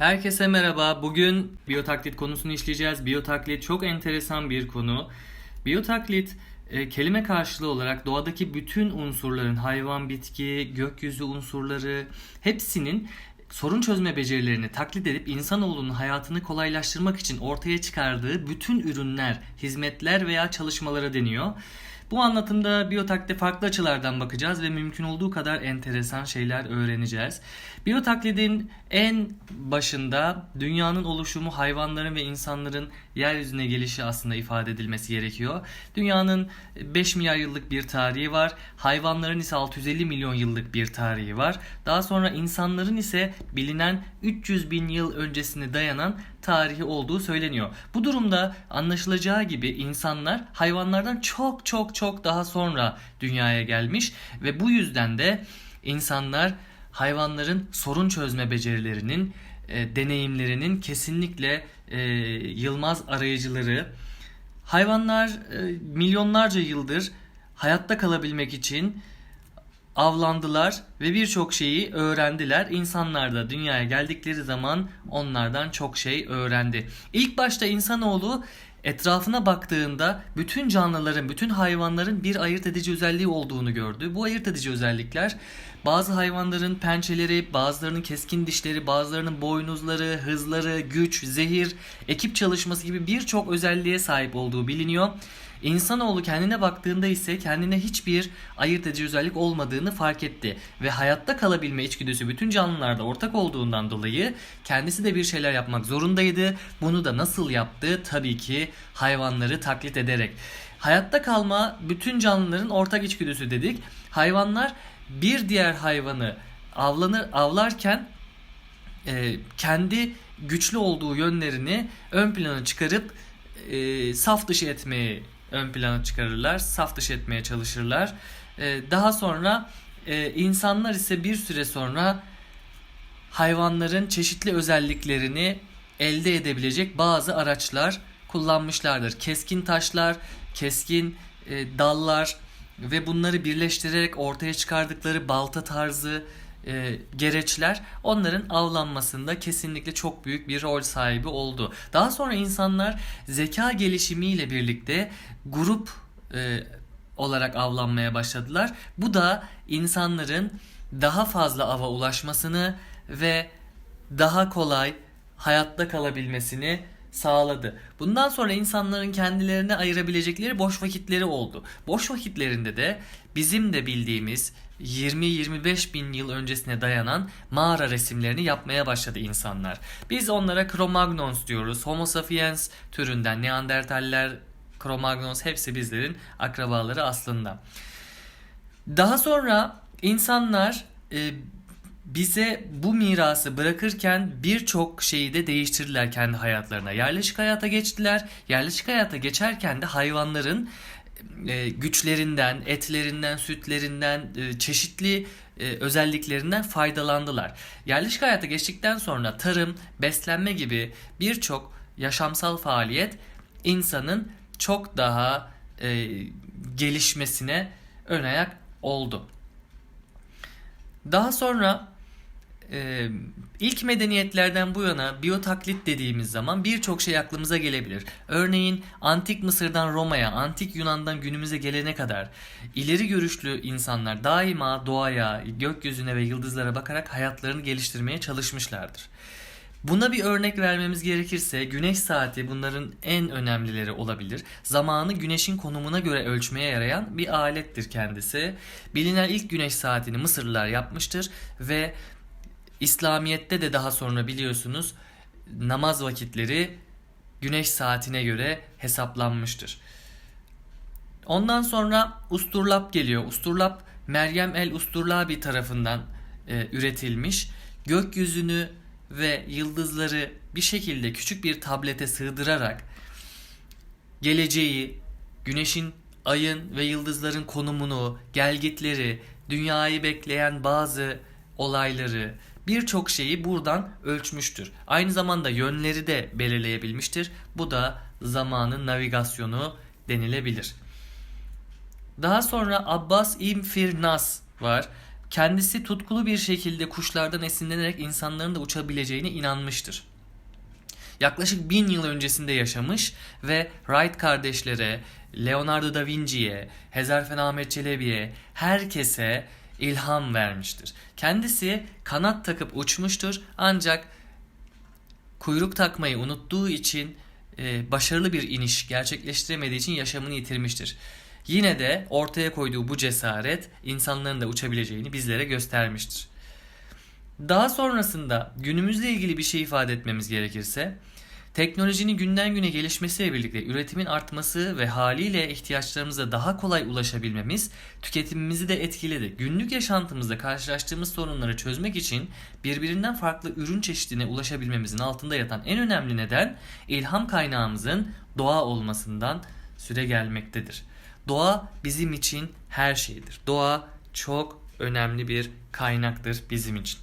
Herkese merhaba. Bugün biyotaklit konusunu işleyeceğiz. Biyotaklit çok enteresan bir konu. Biyotaklit e, kelime karşılığı olarak doğadaki bütün unsurların, hayvan, bitki, gökyüzü unsurları hepsinin sorun çözme becerilerini taklit edip insanoğlunun hayatını kolaylaştırmak için ortaya çıkardığı bütün ürünler, hizmetler veya çalışmalara deniyor. Bu anlatımda biyotaklide farklı açılardan bakacağız ve mümkün olduğu kadar enteresan şeyler öğreneceğiz. Biyotaklidin en başında dünyanın oluşumu, hayvanların ve insanların yeryüzüne gelişi aslında ifade edilmesi gerekiyor. Dünyanın 5 milyar yıllık bir tarihi var. Hayvanların ise 650 milyon yıllık bir tarihi var. Daha sonra insanların ise bilinen 300 bin yıl öncesine dayanan tarihi olduğu söyleniyor. Bu durumda anlaşılacağı gibi insanlar hayvanlardan çok çok çok daha sonra dünyaya gelmiş ve bu yüzden de insanlar hayvanların sorun çözme becerilerinin, e, deneyimlerinin kesinlikle e, yılmaz arayıcıları. Hayvanlar e, milyonlarca yıldır hayatta kalabilmek için avlandılar ve birçok şeyi öğrendiler. İnsanlar da dünyaya geldikleri zaman onlardan çok şey öğrendi. İlk başta insanoğlu etrafına baktığında bütün canlıların, bütün hayvanların bir ayırt edici özelliği olduğunu gördü. Bu ayırt edici özellikler bazı hayvanların pençeleri, bazılarının keskin dişleri, bazılarının boynuzları, hızları, güç, zehir, ekip çalışması gibi birçok özelliğe sahip olduğu biliniyor. İnsanoğlu kendine baktığında ise kendine hiçbir ayırt edici özellik olmadığını fark etti. Ve hayatta kalabilme içgüdüsü bütün canlılarda ortak olduğundan dolayı kendisi de bir şeyler yapmak zorundaydı. Bunu da nasıl yaptı? Tabii ki hayvanları taklit ederek. Hayatta kalma bütün canlıların ortak içgüdüsü dedik. Hayvanlar bir diğer hayvanı avlanır avlarken e, kendi güçlü olduğu yönlerini ön plana çıkarıp e, saf dışı etmeyi ön plana çıkarırlar. Saf dışı etmeye çalışırlar. E, daha sonra e, insanlar ise bir süre sonra hayvanların çeşitli özelliklerini elde edebilecek bazı araçlar kullanmışlardır. Keskin taşlar, keskin e, dallar ve bunları birleştirerek ortaya çıkardıkları balta tarzı e, gereçler onların avlanmasında kesinlikle çok büyük bir rol sahibi oldu. Daha sonra insanlar zeka gelişimiyle birlikte grup e, olarak avlanmaya başladılar. Bu da insanların daha fazla ava ulaşmasını ve daha kolay hayatta kalabilmesini sağladı. Bundan sonra insanların kendilerine ayırabilecekleri boş vakitleri oldu. Boş vakitlerinde de bizim de bildiğimiz 20-25 bin yıl öncesine dayanan mağara resimlerini yapmaya başladı insanlar. Biz onlara Cro-Magnons diyoruz. Homo sapiens türünden Neandertaller, Cro-Magnons hepsi bizlerin akrabaları aslında. Daha sonra insanlar e, bize bu mirası bırakırken birçok şeyi de değiştirdiler kendi hayatlarına. Yerleşik hayata geçtiler. Yerleşik hayata geçerken de hayvanların e, güçlerinden, etlerinden, sütlerinden, e, çeşitli e, özelliklerinden faydalandılar. Yerleşik hayata geçtikten sonra tarım, beslenme gibi birçok yaşamsal faaliyet insanın çok daha gelişmesine ön ayak oldu. Daha sonra e, ilk medeniyetlerden bu yana biyotaklit dediğimiz zaman birçok şey aklımıza gelebilir. Örneğin antik Mısır'dan Roma'ya, antik Yunan'dan günümüze gelene kadar ileri görüşlü insanlar daima doğaya, gökyüzüne ve yıldızlara bakarak hayatlarını geliştirmeye çalışmışlardır. Buna bir örnek vermemiz gerekirse güneş saati bunların en önemlileri olabilir. Zamanı güneşin konumuna göre ölçmeye yarayan bir alettir kendisi. Bilinen ilk güneş saatini Mısırlılar yapmıştır ve İslamiyet'te de daha sonra biliyorsunuz namaz vakitleri güneş saatine göre hesaplanmıştır. Ondan sonra Usturlap geliyor. Usturlap Meryem el Usturlabi tarafından e, üretilmiş. Gökyüzünü ve yıldızları bir şekilde küçük bir tablete sığdırarak geleceği, güneşin, ayın ve yıldızların konumunu, gelgitleri, dünyayı bekleyen bazı olayları, birçok şeyi buradan ölçmüştür. Aynı zamanda yönleri de belirleyebilmiştir. Bu da zamanın navigasyonu denilebilir. Daha sonra Abbas İbn var. kendisi tutkulu bir şekilde kuşlardan esinlenerek insanların da uçabileceğine inanmıştır. Yaklaşık bin yıl öncesinde yaşamış ve Wright kardeşlere, Leonardo da Vinci'ye, Hezarfen Ahmet Çelebi'ye, herkese ilham vermiştir. Kendisi kanat takıp uçmuştur ancak kuyruk takmayı unuttuğu için e, başarılı bir iniş gerçekleştiremediği için yaşamını yitirmiştir. Yine de ortaya koyduğu bu cesaret insanların da uçabileceğini bizlere göstermiştir. Daha sonrasında günümüzle ilgili bir şey ifade etmemiz gerekirse Teknolojinin günden güne gelişmesiyle birlikte üretimin artması ve haliyle ihtiyaçlarımıza daha kolay ulaşabilmemiz tüketimimizi de etkiledi. Günlük yaşantımızda karşılaştığımız sorunları çözmek için birbirinden farklı ürün çeşidine ulaşabilmemizin altında yatan en önemli neden ilham kaynağımızın doğa olmasından süre gelmektedir. Doğa bizim için her şeydir. Doğa çok önemli bir kaynaktır bizim için.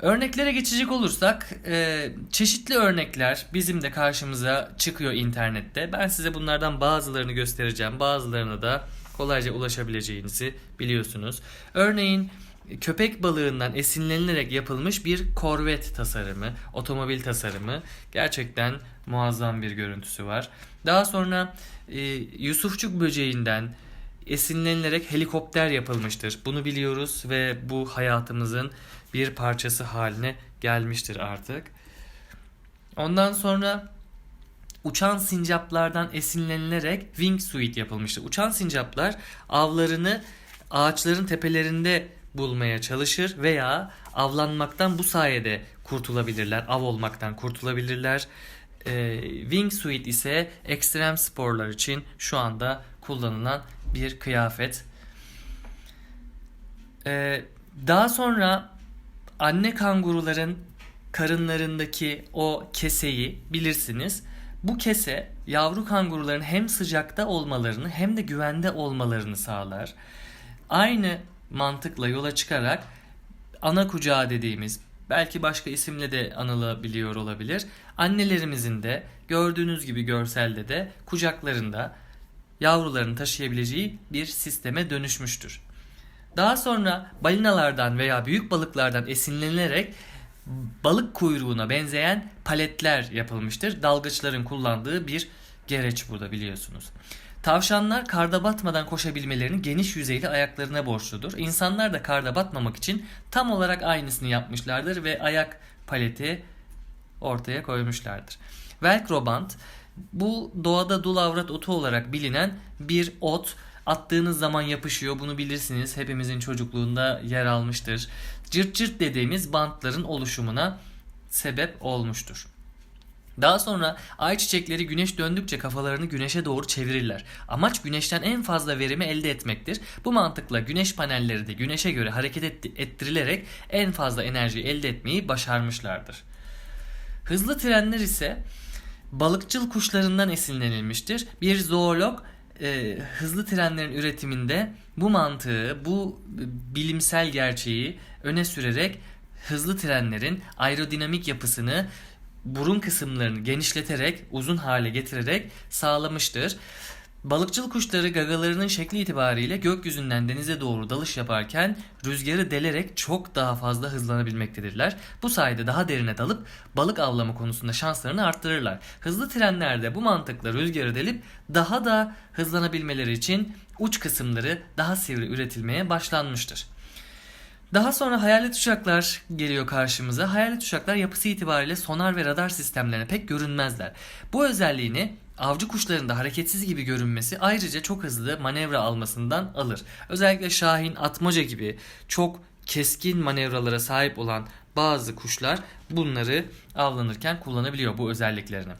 Örneklere geçecek olursak e, çeşitli örnekler bizim de karşımıza çıkıyor internette. Ben size bunlardan bazılarını göstereceğim. Bazılarına da kolayca ulaşabileceğinizi biliyorsunuz. Örneğin köpek balığından esinlenilerek yapılmış bir korvet tasarımı, otomobil tasarımı. Gerçekten muazzam bir görüntüsü var. Daha sonra e, Yusufçuk böceğinden esinlenilerek helikopter yapılmıştır. Bunu biliyoruz ve bu hayatımızın bir parçası haline gelmiştir artık. Ondan sonra uçan sincaplardan esinlenilerek wingsuit yapılmıştır. Uçan sincaplar avlarını ağaçların tepelerinde bulmaya çalışır veya avlanmaktan bu sayede kurtulabilirler. Av olmaktan kurtulabilirler. E, wingsuit ise ekstrem sporlar için şu anda kullanılan bir kıyafet. E, daha sonra anne kanguruların karınlarındaki o keseyi bilirsiniz. Bu kese yavru kanguruların hem sıcakta olmalarını hem de güvende olmalarını sağlar. Aynı mantıkla yola çıkarak ana kucağı dediğimiz belki başka isimle de anılabiliyor olabilir. Annelerimizin de gördüğünüz gibi görselde de kucaklarında yavrularını taşıyabileceği bir sisteme dönüşmüştür. Daha sonra balinalardan veya büyük balıklardan esinlenilerek balık kuyruğuna benzeyen paletler yapılmıştır. Dalgıçların kullandığı bir gereç burada biliyorsunuz. Tavşanlar karda batmadan koşabilmelerini geniş yüzeyli ayaklarına borçludur. İnsanlar da karda batmamak için tam olarak aynısını yapmışlardır ve ayak paleti ortaya koymuşlardır. Velcro bant bu doğada dul avrat otu olarak bilinen bir ot attığınız zaman yapışıyor. Bunu bilirsiniz. Hepimizin çocukluğunda yer almıştır. Cırt cırt dediğimiz bantların oluşumuna sebep olmuştur. Daha sonra ay çiçekleri güneş döndükçe kafalarını güneşe doğru çevirirler. Amaç güneşten en fazla verimi elde etmektir. Bu mantıkla güneş panelleri de güneşe göre hareket ettirilerek en fazla enerji elde etmeyi başarmışlardır. Hızlı trenler ise balıkçıl kuşlarından esinlenilmiştir. Bir zoolog e, hızlı trenlerin üretiminde bu mantığı, bu bilimsel gerçeği öne sürerek hızlı trenlerin aerodinamik yapısını burun kısımlarını genişleterek, uzun hale getirerek sağlamıştır. Balıkçıl kuşları gagalarının şekli itibariyle gökyüzünden denize doğru dalış yaparken rüzgarı delerek çok daha fazla hızlanabilmektedirler. Bu sayede daha derine dalıp balık avlama konusunda şanslarını arttırırlar. Hızlı trenlerde bu mantıkla rüzgarı delip daha da hızlanabilmeleri için uç kısımları daha sivri üretilmeye başlanmıştır. Daha sonra hayalet uçaklar geliyor karşımıza. Hayalet uçaklar yapısı itibariyle sonar ve radar sistemlerine pek görünmezler. Bu özelliğini avcı kuşlarında hareketsiz gibi görünmesi ayrıca çok hızlı manevra almasından alır. Özellikle şahin, atmaca gibi çok keskin manevralara sahip olan bazı kuşlar bunları avlanırken kullanabiliyor bu özelliklerini.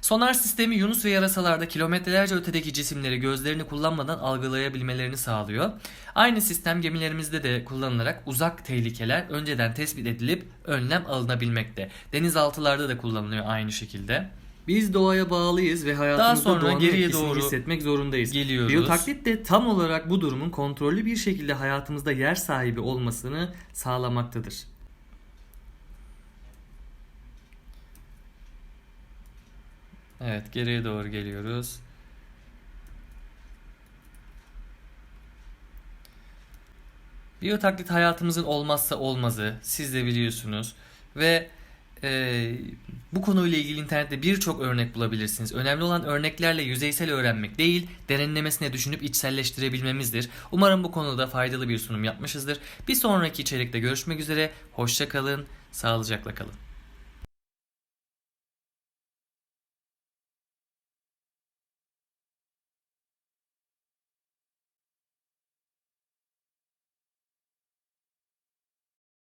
Sonar sistemi Yunus ve yarasalarda kilometrelerce ötedeki cisimleri gözlerini kullanmadan algılayabilmelerini sağlıyor. Aynı sistem gemilerimizde de kullanılarak uzak tehlikeler önceden tespit edilip önlem alınabilmekte. Denizaltılarda da kullanılıyor aynı şekilde. Biz doğaya bağlıyız ve hayatımızda Daha sonra doğanın geriye etkisini doğru hissetmek zorundayız. geliyoruz. Biyotaklit de tam olarak bu durumun kontrollü bir şekilde hayatımızda yer sahibi olmasını sağlamaktadır. Evet geriye doğru geliyoruz. Biyotaklit hayatımızın olmazsa olmazı. Siz de biliyorsunuz. Ve e, bu konuyla ilgili internette birçok örnek bulabilirsiniz. Önemli olan örneklerle yüzeysel öğrenmek değil, derinlemesine düşünüp içselleştirebilmemizdir. Umarım bu konuda faydalı bir sunum yapmışızdır. Bir sonraki içerikte görüşmek üzere. Hoşça kalın, sağlıcakla kalın.